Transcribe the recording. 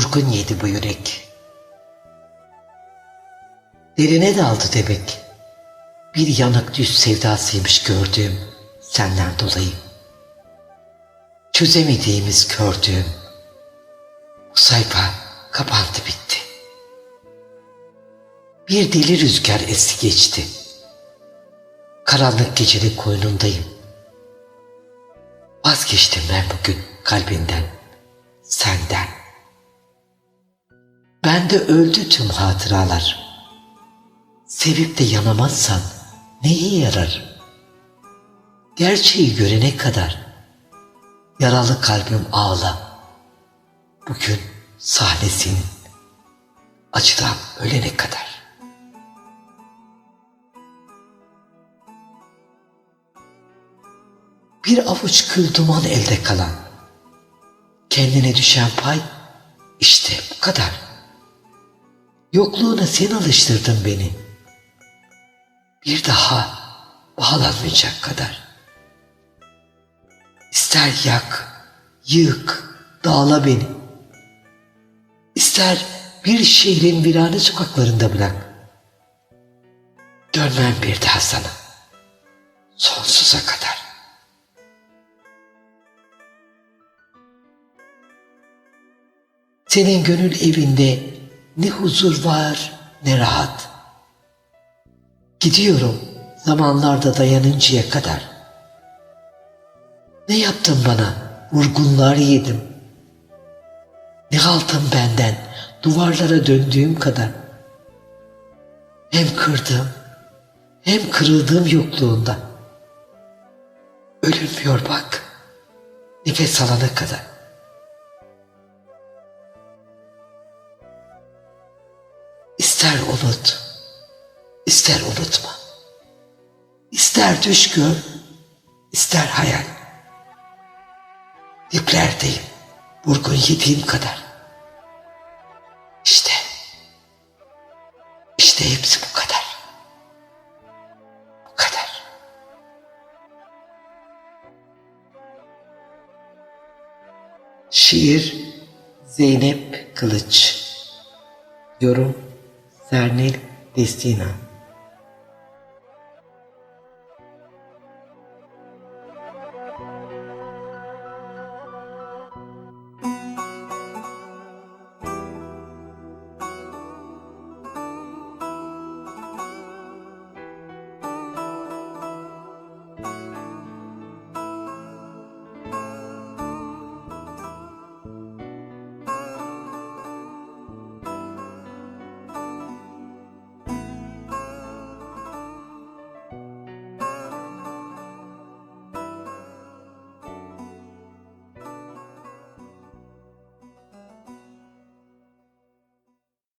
vurgun yedi bu yürek. Derine daldı demek. Bir yanık düz sevdasıymış gördüğüm senden dolayı. Çözemediğimiz gördüğüm bu sayfa kapandı bitti. Bir deli rüzgar esti geçti. Karanlık gecenin koynundayım. Vazgeçtim ben bugün kalbinden, senden. Bende öldü tüm hatıralar. Sevip de yanamazsan neye yarar? Gerçeği görene kadar yaralı kalbim ağla. Bugün sahnesin acıdan ölene kadar. Bir avuç kıl duman elde kalan. Kendine düşen pay işte bu kadar. Yokluğuna sen alıştırdın beni. Bir daha bağlanmayacak kadar. İster yak, yık, dağla beni. İster bir şehrin virane sokaklarında bırak. Dönmem bir daha sana. Sonsuza kadar. Senin gönül evinde ne huzur var ne rahat. Gidiyorum zamanlarda dayanıncaya kadar. Ne yaptın bana? Vurgunlar yedim. Ne aldın benden? Duvarlara döndüğüm kadar. Hem kırdım hem kırıldığım yokluğunda. Ölünmüyor bak. Nefes alana kadar. İster unut, ister unutma. İster düş gör, ister hayal. İplerdeyim, vurgun yediğim kadar. İşte, işte hepsi bu kadar. Bu kadar. Şiir Zeynep Kılıç Yorum Sarnil Distina.